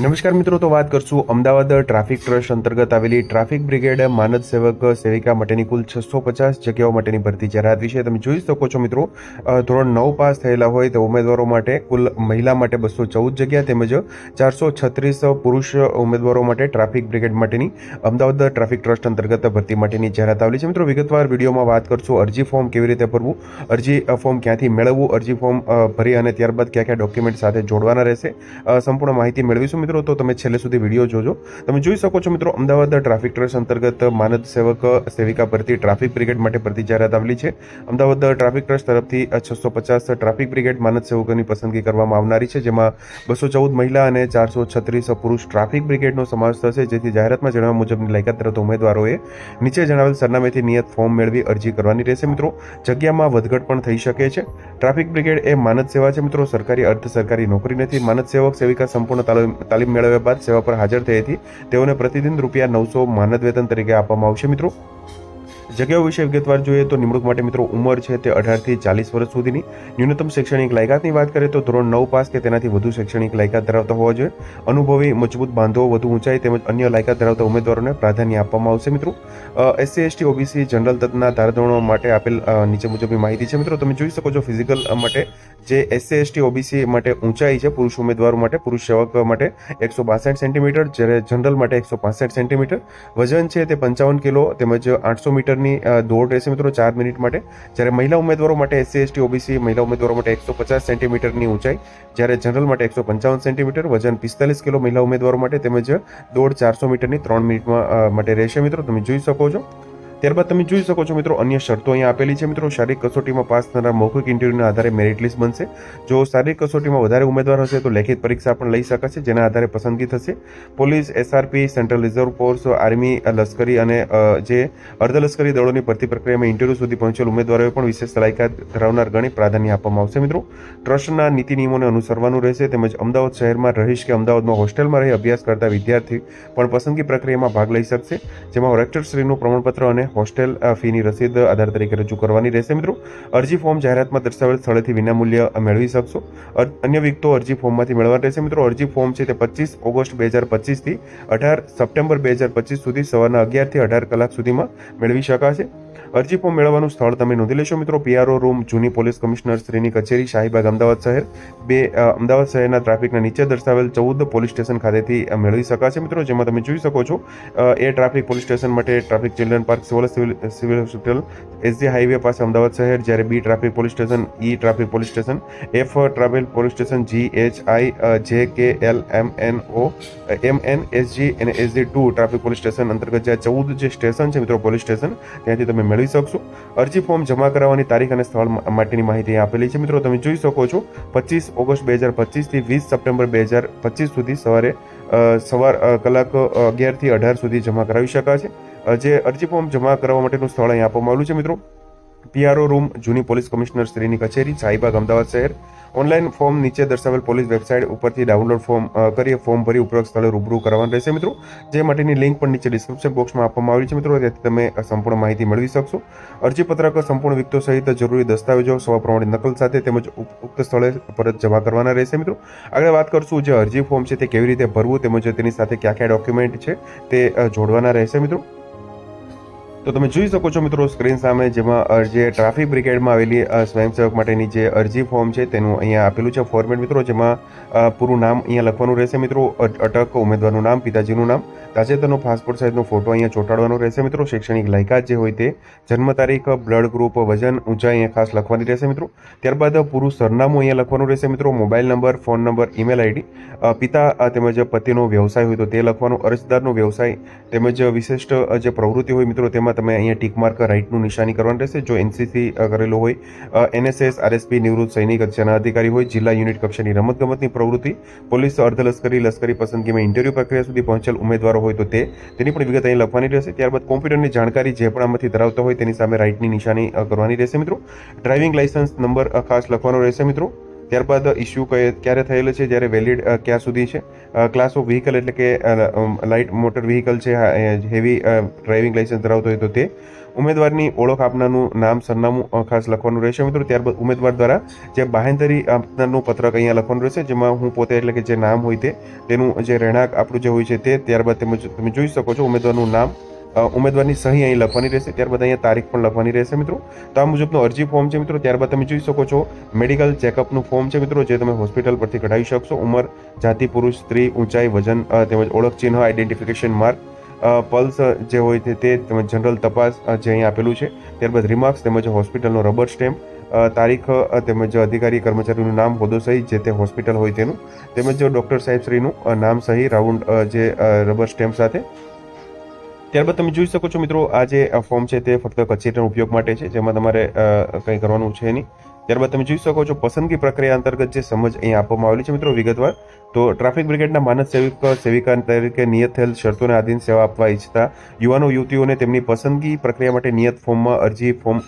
નમસ્કાર મિત્રો, તો વાત કરશું અમદાવાદ ટ્રાફિક ટ્રસ્ટ અંતર્ગત આવેલી ટ્રાફિક બ્રિગેડ માનદ સેવક સેવિકા માટેની કુલ છસો પચાસ જગ્યાઓ માટેની ભરતી જાહેરાત વિશે તમે જોઈ શકો છો મિત્રો. ધોરણ નવ પાસ થયેલા હોય તે ઉમેદવારો માટે કુલ મહિલા માટે બસો ચૌદ જગ્યા તેમજ ચારસો છત્રીસ પુરુષ ઉમેદવારો માટે ટ્રાફિક બ્રિગેડ માટેની અમદાવાદ ટ્રાફિક ટ્રસ્ટ અંતર્ગત ભરતી માટેની જાહેરાત આવેલી છે. મિત્રો, વિગતવાર વિડીયોમાં વાત કરશું અરજી ફોર્મ કેવી રીતે ભરવું, અરજી ફોર્મ ક્યાંથી મેળવવું, અરજી ફોર્મ ભરી અને ત્યારબાદ કયા કયા ડોક્યુમેન્ટ સાથે જોડવાના રહેશે સંપૂર્ણ માહિતી મેળવીશું. મિત્રો, તો તમે છેલ્લે સુધી વીડિયો જોજો. તમે જોઈ શકો છો મિત્રો અમદાવાદ ટ્રાફિક ટ્રસ્ટ અંતર્ગત માનદ સેવક, સેવિકા ભરતી ટ્રાફિક બ્રિગેડ માટે ભરતી જાહેરાત આવેલી છે. અમદાવાદ ટ્રાફિક ટ્રસ્ટ તરફથી છસો પચાસ ટ્રાફિક બ્રિગેડ માનદ સેવકોની પસંદગી કરવામાં આવનારી છે, જેમાં બસો ચૌદ મહિલા અને ચારસો છત્રીસ પુરુષ ટ્રાફિક બ્રિગેડનો સમાવેશ થશે. જેથી જાહેરાતમાં જણાવ્યા મુજબની લાયકાત ધરાવતા ઉમેદવારોએ નીચે જણાવેલ સરનામેથી નિયત ફોર્મ મેળવી અરજી કરવાની રહેશે. મિત્રો, જગ્યામાં વધઘટ પણ થઈ શકે છે. ટ્રાફિક બ્રિગેડ એ માનદ સેવા છે, મિત્રો. સરકારી, અર્ધ સરકારી નોકરી નથી. માનદ સેવક, સેવિકા સંપૂર્ણ તાલીમ તાલીમ મેળવ્યા બાદ સેવા પર હાજર થઈ હતી. તેઓને પ્રતિદિન રૂપિયા નવસો માનદ વેતન તરીકે આપવામાં આવશે મિત્રો. જગ્યાઓ વિશે વિગતવાર જોઈએ તો નિમણૂક માટે મિત્રો ઉંમર છે તે અઢારથી ચાલીસ વર્ષ સુધીની. ન્યૂનતમ શૈક્ષણિક લાયકાતની વાત કરીએ તો ધોરણ નવ પાસ કે તેનાથી વધુ શૈક્ષણિક લાયકાત ધરાવતા હોવા જોઈએ. અનુભવી, મજબૂત બાંધો વધુ ઊંચાઈ તેમજ અન્ય લાયકાત ધરાવતા ઉમેદવારોને પ્રાધાન્ય આપવામાં આવશે મિત્રો. એસસી એસટી ઓબીસી જનરલ તત્વના ધારાધોરણો માટે આપેલ નીચે મુજબની માહિતી છે મિત્રો. તમે જોઈ શકો છો ફિઝિકલ માટે જે એસસી એસટી ઓબીસી માટે ઊંચાઈ છે, પુરુષ ઉમેદવારો માટે, પુરુષ સેવક માટે એકસો બાસઠ સેન્ટીમીટર, જ્યારે જનરલ માટે એકસો પાસઠ સેન્ટીમીટર. વજન છે તે પંચાવન કિલો તેમજ આઠસો મીટરની અ, દોડ રહેશે મિત્રો ચાર મિનિટ માટે. જ્યારે મહિલા ઉમેદવારો માટે એસસી એસટી ઓબીસી મહિલા ઉમેદવારો માટે એકસો પચાસ સેન્ટીમીટરની ઊંચાઈ જ્યારે જનરલ માટે એકસો પંચાવન સેન્ટીમીટર વજન પિસ્તાલીસ કિલો મહિલા ઉમેદવારો માટે તેમજ દોઢ ચારસો મીટરની ત્રણ મિનિટમાં માટે રહેશે મિત્રો. તમે જોઈ શકો છો. ત્યારબાદ તમે જોઈ શકો છો મિત્રો, અન્ય શરતો અહીંયા આપેલી છે મિત્રો. શારીરિક કસોટીમાં પાસ થનાર મૌખિક ઇન્ટરવ્યૂના આધારે મેરિટ લિસ્ટ બનશે. જો શારીરિક કસોટીમાં વધારે ઉમેદવાર હશે તો લેખિત પરીક્ષા પણ લઈ શકાશે, જેના આધારે પસંદગી થશે. Police SRP central reserve force army લશ્કરી અને જે અર્ધલશ્કરી દળોની ભરતી પ્રક્રિયામાં ઇન્ટરવ્યૂ સુધી પહોંચેલ ઉમેદવારોએ પણ વિશેષ લાયકાત ધરાવનાર ગણી પ્રાધાન્ય આપવામાં આવશે મિત્રો. ટ્રસ્ટના નીતિ નિયમોને અનુસરવાનું રહેશે તેમજ અમદાવાદ શહેરમાં રહીશ કે અમદાવાદમાં હોસ્ટેલમાં રહી અભ્યાસ કરતા વિદ્યાર્થી પણ પસંદગી પ્રક્રિયામાં ભાગ લઈ શકશે, જેમાં રેક્ટરશ્રીનું પ્રમાણપત્ર અને હોસ્ટેલ ફીની રસીદ આધાર તરીકે રજૂ કરવાની રહેશે મિત્રો. અરજી ફોર્મ જાહેરાતમાં દર્શાવેલ સ્થળેથી વિનામૂલ્ય મેળવી શકશો. અન્ય વિગતો અરજી ફોર્મમાંથી મેળવવાની રહેશે મિત્રો. અરજી ફોર્મ છે તે પચીસ ઓગસ્ટ બે હજાર પચીસથી અઢાર સપ્ટેમ્બર બે હજાર પચીસ સુધી સવારના અગિયારથી અઢાર કલાક સુધીમાં મેળવી શકાશે. અરજી ફોર્મ મેળવવાનું સ્થળ તમે નોંધી લેશો મિત્રો. પીઆરઓ રૂમ જૂની પોલીસ કમિશનર, શ્રીની કચેરી, શાહીબાગ, અમદાવાદ શહેર. બે અમદાવાદ શહેરના ટ્રાફિકના નીચે દર્શાવેલ ચૌદ પોલીસ સ્ટેશન ખાતેથી મેળવી શકાશે મિત્રો, જેમાં તમે જોઈ શકો છો. એ ટ્રાફિક પોલીસ સ્ટેશન માટે traffic children park, civil civil hospital, SG highway પાસે અમદાવાદ શહેર, જ્યારે B traffic police station, E traffic police station, F travel police station G H I J K L M N O M N SG અને SG two traffic police station અંતર્ગત જે ચૌદ જે station છે મિત્રો પોલીસ સ્ટેશન, ત્યાંથી તમે મેળવી શકશો. અરજી ફોર્મ જમા કરાવવાની તારીખ અને સ્થળ માટેની માહિતી આપેલી છે. મિત્રો, તમે જોઈ શકો છો, પચીસ ઓગસ્ટ બે હજાર પચીસથી વીસ સપ્ટેમ્બર બે હજાર પચીસ સુધી સવારે સવાર કલાક અગિયારથી અઢાર સુધી જમા કરાવી શકાશે જે અરજી ફોર્મ જમા કરાવવા માટેનું સ્થળ અહીં આપવામાં આવ્યું છે, મિત્રો. પીઆરઓ રૂમ, જૂની પોલીસ કમિશનર શ્રીની કચેરી શાહીબાગ અમદાવાદ શહેર. ઓનલાઈન ફોર્મ નીચે દર્શાવેલ પોલીસ વેબસાઇટ ઉપરથી ડાઉનલોડ ફોર્મ કરી ફોર્મ ભરી ઉપરોક્ત સ્થળે રૂબરૂ કરવાનું રહેશે, મિત્રો. જે માટેની લિંક પણ નીચે ડિસ્ક્રિપ્શન બોક્સમાં આપવામાં આવી છે, મિત્રો. ત્યાંથી તમે સંપૂર્ણ માહિતી મેળવી શકશો. અરજીપત્રક સંપૂર્ણ વિગતો સહિત જરૂરી દસ્તાવેજો સ્વ પ્રમાણે નકલ સાથે તેમજ ઉક્ત સ્થળે પરત જમા કરવાના રહેશે, મિત્રો. આગળ વાત કરશું જે અરજી ફોર્મ છે તે કેવી રીતે ભરવું તેમજ તેની સાથે કયા કયા ડોક્યુમેન્ટ છે તે જોડવાના રહેશે, મિત્રો. તો તમે જોઈ શકો છો મિત્રો સ્ક્રીન સામે જેમાં જે ટ્રાફિક બ્રિગેડમાં આવેલી સ્વયંસેવક માટેની જે અરજી ફોર્મ છે તેનું અહીંયા આપેલું છે ફોર્મેટ મિત્રો, જેમાં પૂરું નામ અહીંયા લખવાનું રહેશે મિત્રો અટક ઉમેદવારનું નામ, પિતાજીનું નામ, તાજેતરનો પાસપોર્ટ સાઇઝનો ફોટો અહીંયા ચોંટાડવાનો રહેશે મિત્રો, શૈક્ષણિક લાયકાત જે હોય તે, જન્મ તારીખ, બ્લડ ગ્રુપ, વજન ઊંચાઈ અહીંયા ખાસ લખવાની રહેશે મિત્રો, ત્યારબાદ પૂરું સરનામું અહીંયા લખવાનું રહેશે મિત્રો, mobile number, phone number, email ID પિતા તેમજ પતિનો વ્યવસાય હોય તો તે લખવાનો, અરજદારનો વ્યવસાય તેમજ વિશિષ્ટ જે પ્રવૃત્તિ હોય મિત્રો તેમાં જેમાં તમે અહીંયા ટીક માર્ક રાઇટનું નિશાની કરવાનું રહેશે. જો એનસીસી કરેલું હોય એનએસએસ, આરએસપી, નિવૃત્ત સૈનિક કક્ષાના અધિકારી હોય, જિલ્લા યુનિટ કક્ષાની રમતગમતની પ્રવૃત્તિ, પોલીસ અર્ધલશ્કરી, લશ્કરી પસંદગીમાં ઇન્ટરવ્યૂ પ્રક્રિયા સુધી પહોંચેલ ઉમેદવારો હોય તો તે, તેની પણ વિગત અહીં લખવાની રહેશે. ત્યારબાદ કોમ્પ્યુટરની જાણકારી જે પણ આમાંથી ધરાવતા હોય તેની સામે રાઇટની નિશાની કરવાની રહેશે મિત્રો. ડ્રાઇવિંગ લાઇસન્સ નંબર ખાસ લખવાનો રહેશે મિત્રો. ત્યારબાદ ઇસ્યુ કયે ક્યારે થયેલો છે? જ્યારે વેલિડ ક્યાં સુધી છે? ક્લાસ ઓફ વ્હીકલ એટલે કે લાઇટ મોટર વ્હીકલ છે હેવી ડ્રાઇવિંગ લાઇસન્સ ધરાવતો હોય તો તે. ઉમેદવારની ઓળખ આપનારનું નામ, સરનામું ખાસ લખવાનું રહેશે મિત્રો. ત્યારબાદ ઉમેદવાર દ્વારા જે બાહેંધરી આપનારનું પત્રક અહીંયા લખવાનું રહેશે, જેમાં હું પોતે એટલે કે જે નામ હોય તે, તેનું જે રહેણાંક આપણું જે હોય છે તે, ત્યારબાદ તેમજ તમે જોઈ શકો છો ઉમેદવારનું નામ ઉમેદવારની સહી અહીં લખવાની રહેશે. ત્યારબાદ અહીંયા તારીખ પણ લખવાની રહેશે મિત્રો. તો આ મુજબનું અરજી ફોર્મ છે મિત્રો. ત્યારબાદ તમે જોઈ શકો છો મેડિકલ ચેકઅપનું ફોર્મ છે મિત્રો, જે તમે હોસ્પિટલ પરથી કઢાવી શકશો. ઉંમર, જાતિ, પુરુષ, સ્ત્રી, ઊંચાઈ, વજન તેમજ ઓળખ ચિહ્ન આઈડેન્ટિફિકેશન માર્ક પલ્સ જે હોય તે તેમજ જનરલ તપાસ જે અહીં આપેલું છે. ત્યારબાદ રિમાર્ક્સ તેમજ હોસ્પિટલનો રબર સ્ટેમ્પ તારીખ તેમજ અધિકારી, કર્મચારીનું નામ, હોદ્દો સહી, જે તે હોસ્પિટલ હોય તેનું. તેમજ ડૉક્ટર સાહેબશ્રીનું નામ સહી રાઉન્ડ જે રબર સ્ટેમ્પ સાથે ત્યારબાદ તમે જોઈ શકો છો મિત્રો, આ જે ફોર્મ છે તે ફક્ત કચેરીના ઉપયોગ માટે છે, જેમાં તમારે કંઈ કરવાનું છે નહીં. ત્યારબાદ તમે જોઈ શકો છો પસંદગી પ્રક્રિયા અંતર્ગત જે સમજ અહીં આપવામાં આવેલી છે મિત્રો વિગતવાર, તો ટ્રાફિક બ્રિગેડના માનદ સેવિક, સેવિકા તરીકે નિયત થયેલ શરતોને આધીન સેવા આપવા ઈચ્છતા યુવાનો, યુવતીઓને તેમની પસંદગી પ્રક્રિયા માટે નિયત ફોર્મમાં અરજી, ફોર્મ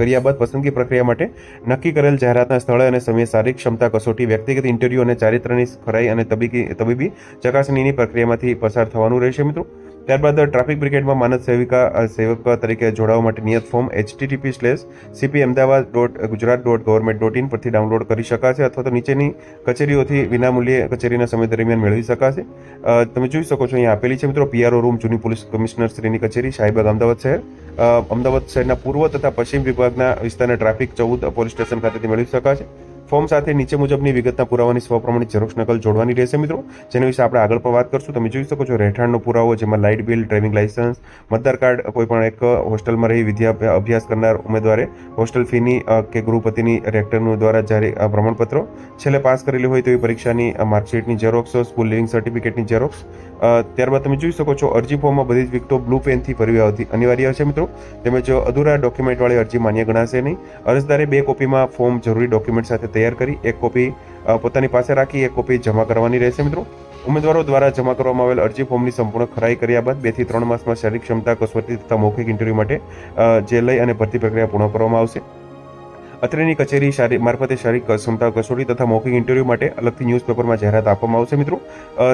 કર્યા બાદ પસંદગી પ્રક્રિયા માટે નક્કી કરેલ જાહેરાતના સ્થળે અને સમયે શારીરિક ક્ષમતા કસોટી, વ્યક્તિગત ઇન્ટરવ્યૂ અને ચારિત્રની ખરાઈ અને તબીબી તબીબી ચકાસણીની પ્રક્રિયામાંથી પસાર થવાનું રહેશે મિત્રો. ત્યારબાદ ટ્રાફિક બ્રિગેડમાં માનદ સેવિકા સેવક તરીકે જોડાવા માટે નિયત form HTTP slash CP Ahmedabad dot Gujarat dot government dot in પરથી ડાઉનલોડ કરી શકાશે અથવા તો નીચેની કચેરીઓથી વિનામૂલ્યે કચેરીના સમય દરમિયાન મેળવી શકાશે. તમે જોઈ શકો છો અહીંયા આપેલી છે મિત્રો પીઆરઓ રૂમ જૂની પોલીસ કમિશનર શ્રીની કચેરી શાહીબાગ અમદાવાદ શહેર. અમદાવાદ શહેરના પૂર્વ તથા પશ્ચિમ વિભાગના વિસ્તારના ટ્રાફિક ચૌદ પોલીસ સ્ટેશન ખાતેથી મેળવી શકાશે. ફોર્મ સાથે નીચે મુજબની વિગતના પુરાવાની સ્વપ્રમાણિત ઝેરોક્ષ નકલ જોડવાની રહેશે મિત્રો. જેના વિશે આપણે આગળ પણ વાત કરશું. તમે જોઈ શકો છો રહેઠાણનો પુરાવો જેમાં લાઇટ બિલ ડ્રાઇવિંગ લાઇસન્સ મતદાર કાર્ડ કોઈ પણ એક હોસ્ટેલમાં રહી વિદ્યા અભ્યાસ કરનાર ઉમેદવારે હોસ્ટેલ ફીની કે ગૃહપતિની રેક્ટરનું દ્વારા અ, પ્રમાણપત્રો છેલ્લે પાસ કરેલી હોય તેવી પરીક્ષાની માર્કશીટની ઝેરોક્ષ સ્કૂલ લિવિંગ સર્ટિફિકેટની ઝેરોક્ષ ત્યારબાદ તમે જોઈ શકો છો અરજી ફોર્મમાં બધી જ વિગતો બ્લુ પેનથી ભરવી આવતી અનિવાર્ય છે મિત્રો. તેમજ અધૂરા ડોક્યુમેન્ટવાળી અરજી માન્ય ગણાશે નહીં. અરજદારે બે કોપીમાં ફોર્મ જરૂરી ડોક્યુમેન્ટ સાથે તૈયાર કરી, એક કોપી પોતાની પાસે રાખી, એક કોપી જમા કરવાની રહેશે મિત્રો. ઉમેદવારો દ્વારા જમા કરવામાં આવેલ અરજી ફોર્મની સંપૂર્ણ ખરાઈ કર્યા બાદ બેથી ત્રણ માસમાં શારીરિક ક્ષમતા, કસોટી તથા મૌખિક ઇન્ટરવ્યૂ માટે જે લઈ અને ભરતી પ્રક્રિયા પૂર્ણ કરવામાં આવશે. અત્રેની કચેરી શારી, મારફતે શારીરિક ક્ષમતા કસોટી તથા મૌખિક ઇન્ટરવ્યૂ માટે અલગથી ન્યૂઝપેપરમાં જાહેરાત આપવામાં આવશે, મિત્રો.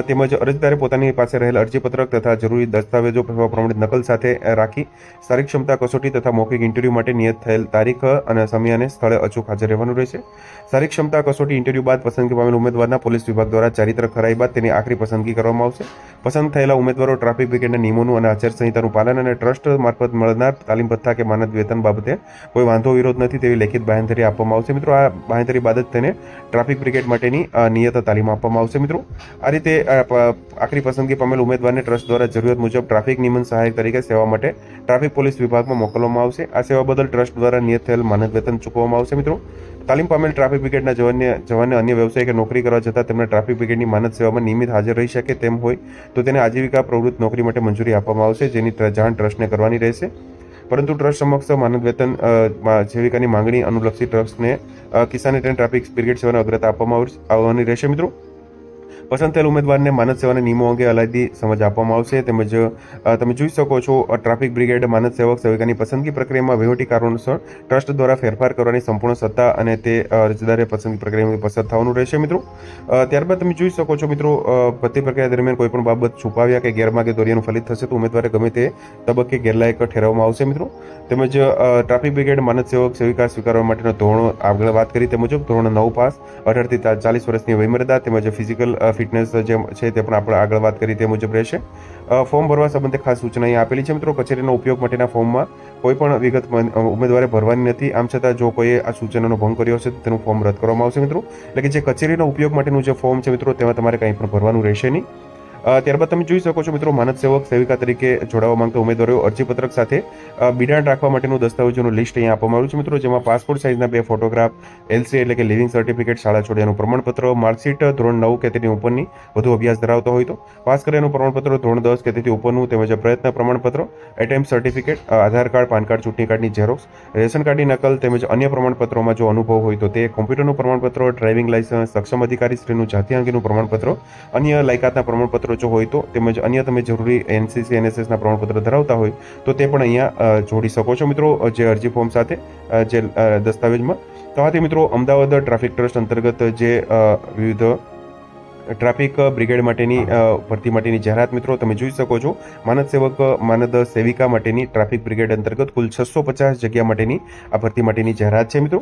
તેમજ અરજદારે પોતાની પાસે રહેલ અરજીપત્રક તથા જરૂરી દસ્તાવેજો પ્રમાણિત નકલ સાથે રાખી શારીરિક ક્ષમતા કસોટી તથા મૌખિક ઇન્ટરવ્યૂ માટે નિયત થયેલ તારીખ અને સમય અને સ્થળે અચૂક હાજર રહેવાનું રહેશે. શારીરિક ક્ષમતા કસોટી ઇન્ટરવ્યૂ બાદ પસંદગી પામેલ ઉમેદવારના પોલીસ વિભાગ દ્વારા ચારિત્ર ખરાઈ બાદ તેની આખરી પસંદગી કરવામાં આવશે. પસંદ થયેલા ઉમેદવારો ટ્રાફિક બ્રિગેડના નિયમોનું અને આચારસંહિતાનું પાલન અને ટ્રસ્ટ મારફત મળનાર તાલીમ ભથ્થા કે માનદ વેતન બાબતે કોઈ વાંધો વિરોધ નથી તેવી લેખિત બાંહેધરી આપવામાં આવશે. મિત્રો, આ બાંહેધરી બાદ જ તેને ટ્રાફિક બ્રિગેડ માટેની નિયત તાલીમ આપવામાં આવશે, મિત્રો. આ રીતે આખરી પસંદગી પામેલ ઉમેદવારને ટ્રસ્ટ દ્વારા જરૂરિયાત મુજબ ટ્રાફિક નિયમન સહાયક તરીકે સેવા માટે ટ્રાફિક પોલીસ વિભાગમાં મોકલવામાં આવશે. આ સેવા બદલ ટ્રસ્ટ દ્વારા નિયત થયેલ માનદ વેતન ચૂકવવામાં આવશે, મિત્રો. તાલીમ પામેલ ટ્રાફિક બ્રિગેડના જવાનને જવાનને અન્ય વ્યવસાય કે નોકરી કરવા જતાં તેમના ટ્રાફિક બ્રિગેડની માનદ સેવામાં નિયમિત હાજર રહી શકે તેમ હોય તો તેને આજીવિકા પ્રવૃત્ત નોકરી માટે મંજૂરી આપવામાં આવશે, જેની જાણ ટ્રસ્ટને કરવાની રહેશે. પરંતુ ટ્રસ્ટ સમક્ષ માનદ વેતન જીવિકાની માંગણી અનુલક્ષી ટ્રસ્ટને કિસાન ટ્રેન ટ્રાફિક બ્રિગેડ સેવાને અગ્રતા આપવામાં આવવાની રહેશે મિત્રો. પસંદ થયેલ ઉમેદવારને માનદ સેવાના નિયમો અંગે અલાયદી સમજ આપવામાં આવશે. તેમજ તમે જોઈ શકો છો ટ્રાફિક બ્રિગેડ માનદ સેવક સેવિકાની પસંદગી પ્રક્રિયામાં વહીવટી કારણોસર ટ્રસ્ટ દ્વારા ફેરફાર કરવાની સંપૂર્ણ સત્તા અને તે અરજદારે પસંદગી પ્રક્રિયામાં પસાર થવાનું રહેશે. મિત્રો ત્યારબાદ તમે જોઈ શકો છો, મિત્રો ભરતી પ્રક્રિયા દરમિયાન કોઈ પણ બાબત છુપાવ્યા કે ગેરમાર્ગે દોરિયાનું ફલિત થશે તો ઉમેદવારે ગમે તે તબક્કે ગેરલાયક ઠેરવવામાં આવશે. મિત્રો, તેમજ ટ્રાફિક બ્રિગેડ માનદ સેવક સેવિકા સ્વીકારવા માટેનો ધોરણો આગળ વાત કરી. તે મુજબ ધોરણ નવ પાસ અઢારથી ચાલીસ વર્ષની વયમર્યાદા તેમજ ફિઝિકલ ફિટનેસ જે છે તે પણ આપણે આગળ વાત કરી તે મુજબ રહેશે. ફોર્મ ભરવા સંબંધે ખાસ સૂચના અહીં આપેલી છે. મિત્રો, કચેરીનો ઉપયોગ માટેના ફોર્મમાં કોઈ પણ વિગત ઉમેદવારે ભરવાની નથી. આમ છતાં જો કોઈએ આ સૂચનાનો ભંગ કર્યો હશે, તો તેનું ફોર્મ રદ કરવામાં આવશે. મિત્રો, એટલે કે જે કચેરીનો ઉપયોગ માટેનું જે ફોર્મ છે, મિત્રો, તેમાં તમારે કંઈ પણ ભરવાનું રહેશે નહીં. ત્યારબાદ તમે જોઈ શકો છો મિત્રો માનદ સેવક, સેવિકા તરીકે જોડાવા માંગતા ઉમેદવારો અરજીપત્રક સાથે બિડાણ રાખવા માટેનું દસ્તાવેજોનું લિસ્ટ અહીંયા આપવામાં આવ્યું છે મિત્રો, જેમાં પાસપોર્ટ સાઇઝના બે ફોટોગ્રાફ, એલસી એટલે કે લિવિંગ સર્ટિફિકેટ, શાળા છોડ્યાનું પ્રમાણપત્ર, માર્કશીટ, ધોરણ નવ કે તેની ઉપરની વધુ અભ્યાસ ધરાવતો હોય તો, પાસ કર્યાનું પ્રમાણપત્ર, ધોરણ દસ કે તેથી ઉપરનું તેમજ પ્રયત્ન પ્રમાણપત્ર attempt certificate Aadhaar card, PAN card, ચૂંટણી કાર્ડની ઝેરોક્સ, રેશન કાર્ડની નકલ તેમજ અન્ય પ્રમાણપત્રોમાં જો અનુભવ હોય તો તે કોમ્પ્યુટરનું પ્રમાણપત્ર, ડ્રાઇવિંગ લાયસન્સ સક્ષમ અધિકારી શ્રીનું જાતિ અંગેનું પ્રમાણપત્ર, અન્ય લાયકાતના પ્રમાણપત્રો જો હોય તો તેમજ અન્ય તમે જરૂરી એનસીસી એનએસએસના પ્રમાણપત્ર ધરાવતા હોય તો તે પણ અહીંયા જોડી શકો છો મિત્રો જે અરજી ફોર્મ સાથે જે દસ્તાવેજમાં. તો આથી મિત્રો અમદાવાદ ટ્રાફિક ટ્રસ્ટ અંતર્ગત જે વિવિધ ટ્રાફિક બ્રિગેડ માટેની ભરતી માટેની જાહેરાત મિત્રો તમે જોઈ શકો છો. માનદ સેવક, માનદ સેવિકા માટેની ટ્રાફિક બ્રિગેડ અંતર્ગત કુલ છસો પચાસ જગ્યા માટેની આ ભરતી માટેની જાહેરાત છે મિત્રો.